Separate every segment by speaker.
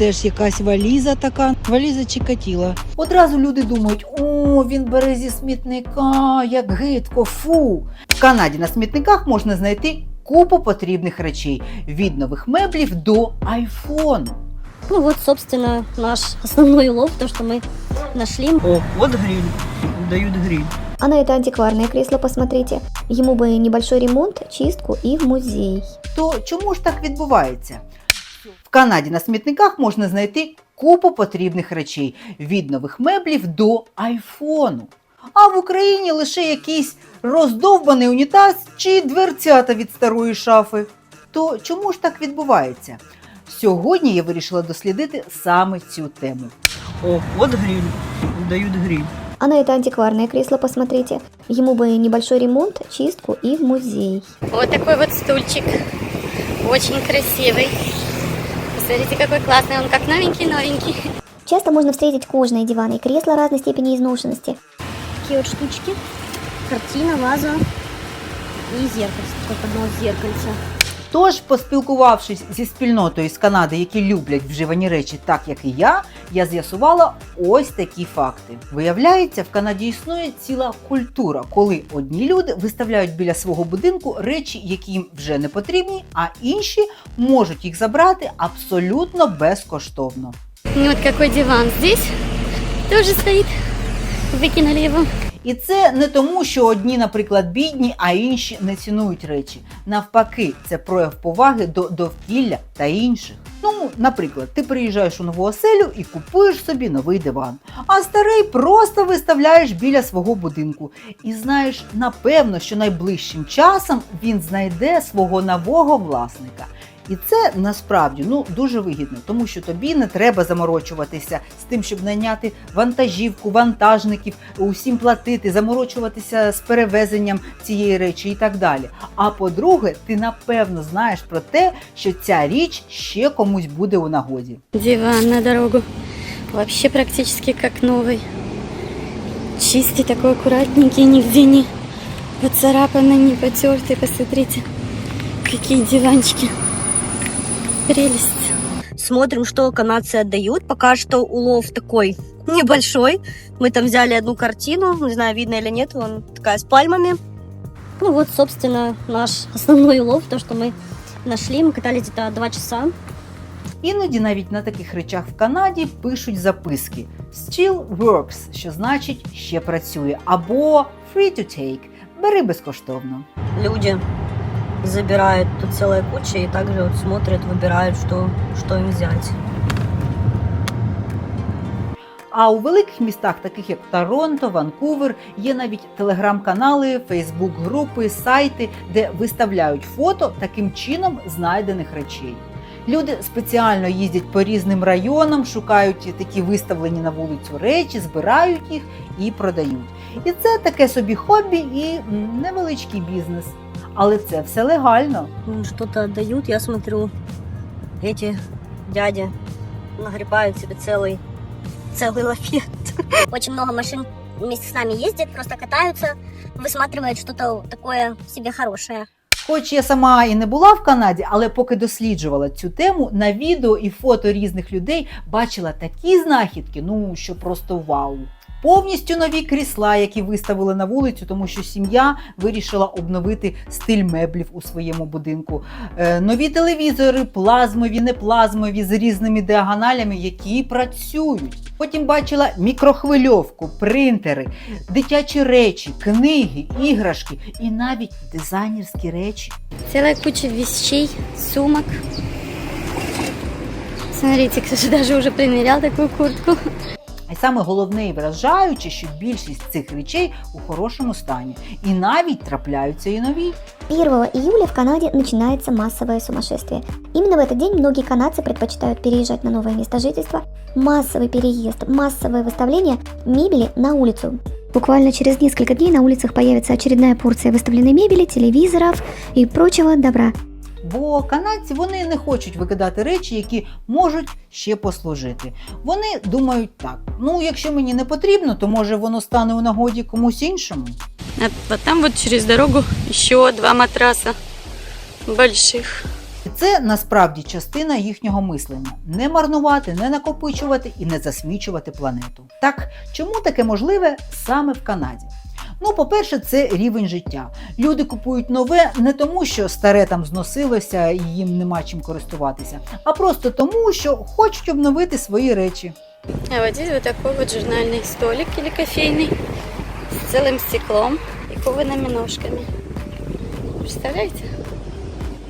Speaker 1: теж якась валіза така, валіза Чикатіла.
Speaker 2: Одразу люди думають: о, він бере зі смітника, як гидко, фу. В Канаді на смітниках можна знайти купу потрібних речей від нових меблів до айфону.
Speaker 3: Ну вот, собственно, наш основной улов, то, что мы нашли.
Speaker 4: О, вот гриль. Дают гриль.
Speaker 5: А на это антикварное кресло посмотрите. Ему бы небольшой ремонт, чистку и в музей.
Speaker 2: То чому ж так відбувається? В Канаді на смітниках можна знайти купу потрібних речей від нових меблів до айфону. А в Україні лише якийсь роздовбаний унітаз чи дверцята від старої шафи. То чому ж так відбувається? Сьогодні я вирішила дослідити саме цю тему.
Speaker 4: О, вот гриль. Дают гриль.
Speaker 5: А на это антикварное кресло посмотрите. Ему бы небольшой ремонт, чистку и в музей.
Speaker 3: Вот такой вот стульчик. Очень красивый. Посмотрите, какой классный. Он как новенький-новенький.
Speaker 5: Часто можно встретить кожаные диваны и кресла разной степени изношенности.
Speaker 3: Такие вот штучки. Картина, ваза и зеркальце. Такое поднос зеркальца.
Speaker 2: Тож, поспілкувавшись зі спільнотою з Канади, які люблять вживані речі так, як і я, я з'ясувала ось такі факти. Виявляється, в Канаді існує ціла культура, коли одні люди виставляють біля свого будинку речі, які їм вже не потрібні, а інші можуть їх забрати абсолютно безкоштовно.
Speaker 3: Ну вот какой диван здесь тоже стоит. Выкинули его.
Speaker 2: І це не тому, що одні, наприклад, бідні, а інші не цінують речі. Навпаки, це прояв поваги до довкілля та інших. Ну, наприклад, ти приїжджаєш у нову оселю і купуєш собі новий диван, а старий просто виставляєш біля свого будинку. І знаєш, напевно, що найближчим часом він знайде свого нового власника. І це насправді ну дуже вигідно, тому що тобі не треба заморочуватися з тим, щоб найняти вантажівку, вантажників, усім платити, заморочуватися з перевезенням цієї речі і так далі. А по-друге, ти напевно знаєш про те, що ця річ ще комусь буде у нагоді.
Speaker 3: Диван на дорогу. Вообще практически как новый. Чистый такой, аккуратненький, нигде не поцарапанный, не потертый. Посмотрите, какие диванчики. Прелесть.
Speaker 6: Смотрим, что канадцы отдают. Пока что улов такой небольшой. Мы там взяли одну картину, не знаю, видно или нет, вон такая с пальмами.
Speaker 3: Ну вот, собственно, наш основной улов, то, что мы нашли. Мы катались где-то два часа.
Speaker 2: Іноді навіть на таких речах в Канаді пишуть записки Still works, що значить ще працює, або free to take, бери безкоштовно.
Speaker 6: Люди забирают тут целая куча и также вот смотрят, выбирают, что, что им взять.
Speaker 2: А у великих містах, таких як Торонто, Ванкувер, є навіть телеграм-канали, фейсбук-групи, сайти, де виставляють фото таким чином знайдених речей. Люди спеціально їздять по різним районам, шукають такі виставлені на вулицю речі, збирають їх і продають. І це таке собі хобі і невеличкий бізнес. Але це все легально.
Speaker 6: М, Что-то отдают, я смотрю, эти дяди нагребают себе целый, целый лафет.
Speaker 7: Очень много машин вместе с нами ездит, просто катаются, высматривают что-то такое себе хорошее.
Speaker 2: Хоч я сама і не була в Канаді, але поки досліджувала цю тему, на відео і фото різних людей бачила такі знахідки, ну що просто вау. Повністю нові крісла, які виставили на вулицю, тому що сім'я вирішила обновити стиль меблів у своєму будинку. Е, нові телевізори, плазмові, неплазмові, з різними діагоналями, які працюють. Потім бачила мікрохвильовку, принтери, дитячі речі, книги, іграшки і навіть дизайнерські речі.
Speaker 3: Целая куча вещей, сумок. Смотрите, кто же даже уже примерял такую куртку.
Speaker 2: А й саме головне і вражаюче, що більшість цих речей у хорошому стані, і навіть трапляються і нові.
Speaker 5: 1 июля в Канаде начинается массовое сумасшествие. Именно в этот день многие канадцы предпочитают переезжать на новое место жительства. Массовый переезд, массовое выставление мебели на улицу. Буквально через несколько дней на улицах появится очередная порция выставленной мебели, телевизоров и прочего добра.
Speaker 2: Бо канадці вони не хочуть викидати речі, які можуть ще послужити. Вони думають так: ну якщо мені не потрібно, то може воно стане у нагоді комусь іншому.
Speaker 8: А там вот через дорогу еще два матраса больших.
Speaker 2: Це насправді частина їхнього мислення: не марнувати, не накопичувати і не засмічувати планету. Так чому таке можливе саме в Канаді? Ну, по-перше, це рівень життя. Люди купують нове не тому, що старе там зносилося і їм нема чим користуватися, а просто тому, що хочуть обновити свої речі.
Speaker 3: А вот здесь вот такой вот журнальный столик или кофейный с целым стеклом и коваными ножками. Представляете?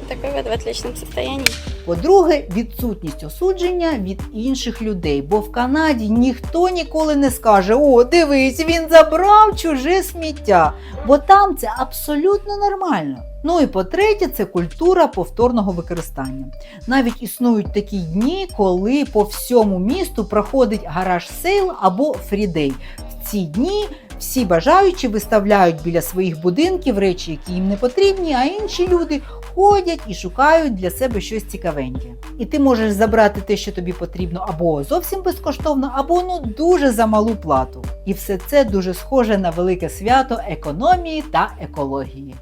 Speaker 3: Такой вот в отличном состоянии.
Speaker 2: По-друге, відсутність осудження від інших людей, бо в Канаді ніхто ніколи не скаже: О, дивись, він забрав чуже сміття, бо там це абсолютно нормально. Ну і по-третє, це культура повторного використання. Навіть існують такі дні, коли по всьому місту проходить гараж сейл або фрідей. В ці дні всі бажаючі виставляють біля своїх будинків речі, які їм не потрібні, а інші люди ходять і шукають для себе щось цікавеньке. І ти можеш забрати те, що тобі потрібно, або зовсім безкоштовно, або ну дуже за малу плату. І все це дуже схоже на велике свято економії та екології.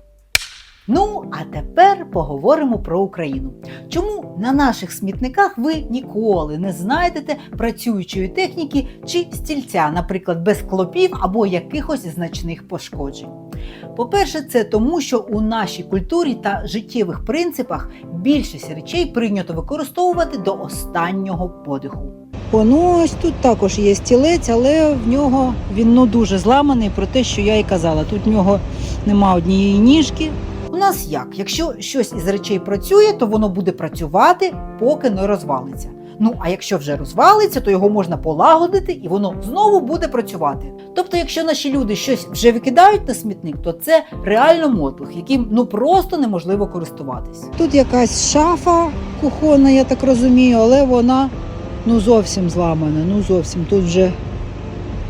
Speaker 2: Ну, а тепер поговоримо про Україну. Чому на наших смітниках ви ніколи не знайдете працюючої техніки чи стільця, наприклад, без клопів або якихось значних пошкоджень? По-перше, це тому, що у нашій культурі та життєвих принципах більшість речей прийнято використовувати до останнього подиху.
Speaker 1: Ну ось тут також є стілець, але в нього він ну дуже зламаний про те, що я і казала. Тут в нього нема однієї ніжки.
Speaker 2: У нас як? Якщо щось із речей працює, то воно буде працювати, поки не розвалиться. Ну а якщо вже розвалиться, то його можна полагодити і воно знову буде працювати. Тобто, якщо наші люди щось вже викидають на смітник, то це реально мотлох, яким ну просто неможливо користуватись.
Speaker 1: Тут якась шафа кухонна, я так розумію, але вона ну зовсім зламана. Ну зовсім тут вже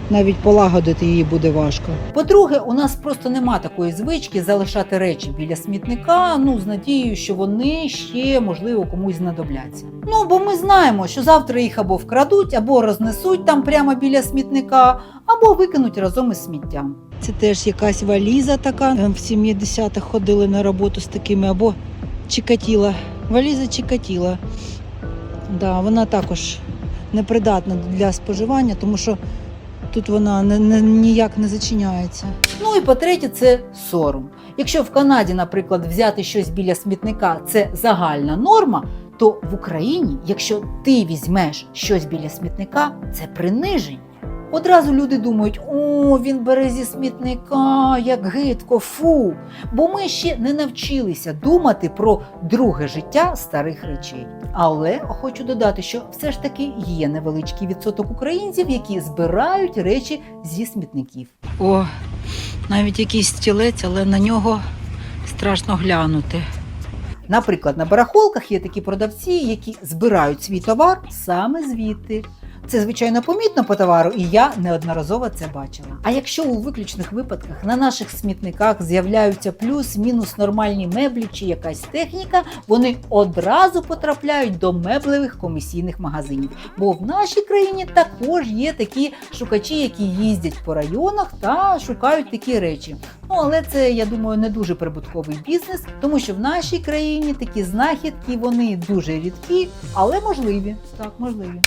Speaker 1: навіть полагодити її буде важко.
Speaker 2: По-друге, у нас просто нема такої звички залишати речі біля смітника, ну з надією, що вони ще можливо комусь знадобляться. Ну бо ми знаємо, що завтра їх або вкрадуть, або рознесуть там прямо біля смітника, або викинуть разом із сміттям.
Speaker 1: Це теж якась валіза така. В 70-х ходили на роботу з такими або чикатіла. Валіза чикатіла. Да, вона також непридатна для споживання, тому що тут вона не, не, ніяк не зачиняється.
Speaker 2: Ну і по-третє, це сором. Якщо в Канаді, наприклад, взяти щось біля смітника це загальна норма, то в Україні, якщо ти візьмеш щось біля смітника, це приниження. Одразу люди думають, о, він бере зі смітника, як гидко, фу. Бо ми ще не навчилися думати про друге життя старих речей. Але хочу додати, що все ж таки є невеличкий відсоток українців, які збирають речі зі смітників.
Speaker 1: О, навіть якийсь стілець, але на нього страшно глянути.
Speaker 2: Наприклад, на барахолках є такі продавці, які збирають свій товар саме звідти. Це звичайно помітно по товару, і я неодноразово це бачила. А якщо у виключних випадках на наших смітниках з'являються плюс-мінус нормальні меблі чи якась техніка, вони одразу потрапляють до меблевих комісійних магазинів. Бо в нашій країні також є такі шукачі, які їздять по районах та шукають такі речі. Ну але це, я думаю, не дуже прибутковий бізнес, тому що в нашій країні такі знахідки вони дуже рідкі, але можливі. Так, можливі.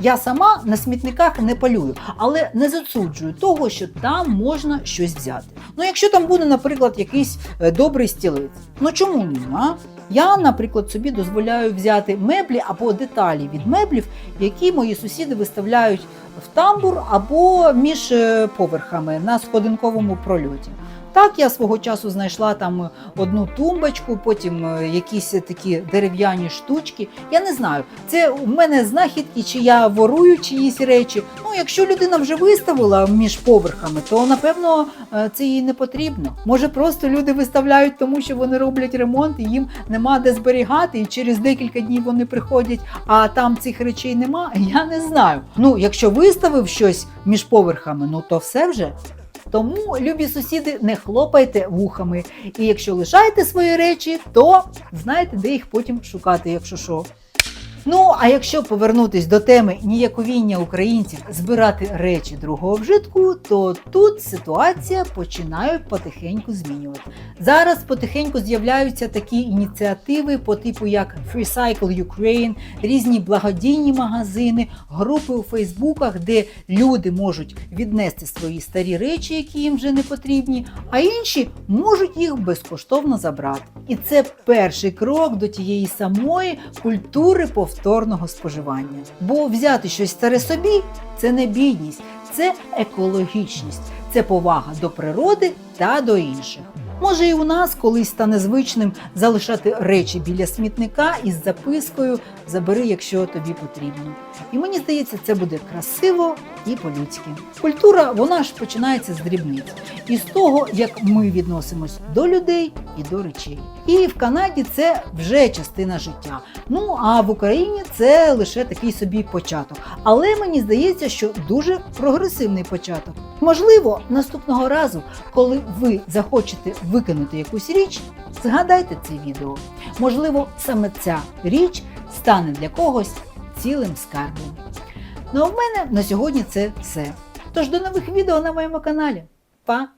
Speaker 2: Я сама на смітниках не палюю, але не засуджую того, що там можна щось взяти. Ну, якщо там буде, наприклад, якийсь е, добрий стілець, ну чому ні? А? Я, наприклад, собі дозволяю взяти меблі або деталі від меблів, які мої сусіди виставляють в тамбур або між е, поверхами на сходинковому прольоті. Так, я свого часу знайшла там одну тумбочку, потім е, якісь такі дерев'яні штучки. Я не знаю, це у мене знахідки, чи я ворую чиїсь речі. Ну, якщо людина вже виставила між поверхами, то напевно е, це їй не потрібно. Може, просто люди виставляють, тому що вони роблять ремонт, і їм нема де зберігати, і через декілька днів вони приходять, а там цих речей нема. Я не знаю. Ну, якщо виставив щось між поверхами, ну то все вже. Тому, любі сусіди, не хлопайте вухами. І якщо лишаєте свої речі, то знаєте, де їх потім шукати, якщо що. Ну а якщо повернутись до теми ніяковіння українців збирати речі другого вжитку, то тут ситуація починає потихеньку змінювати. Зараз потихеньку з'являються такі ініціативи по типу як Recycle Ukraine, різні благодійні магазини, групи у Фейсбуках, де люди можуть віднести свої старі речі, які їм вже не потрібні, а інші можуть їх безкоштовно забрати. І це перший крок до тієї самої культури повторного споживання. Бо взяти щось старе собі це не бідність, це екологічність, це повага до природи та до інших. Може, і у нас колись стане звичним залишати речі біля смітника із запискою Забери, якщо тобі потрібно. І мені здається, це буде красиво і по-людськи. Культура вона ж починається з дрібниць і з того, як ми відносимось до людей і до речей. І в Канаді це вже частина життя. Ну а в Україні це лише такий собі початок. Але мені здається, що дуже прогресивний початок. Можливо, наступного разу, коли ви захочете викинути якусь річ, згадайте це відео. Можливо, саме ця річ стане для когось цілим скарбом. Ну а в мене на сьогодні це все. Тож до нових відео на моєму каналі. Па!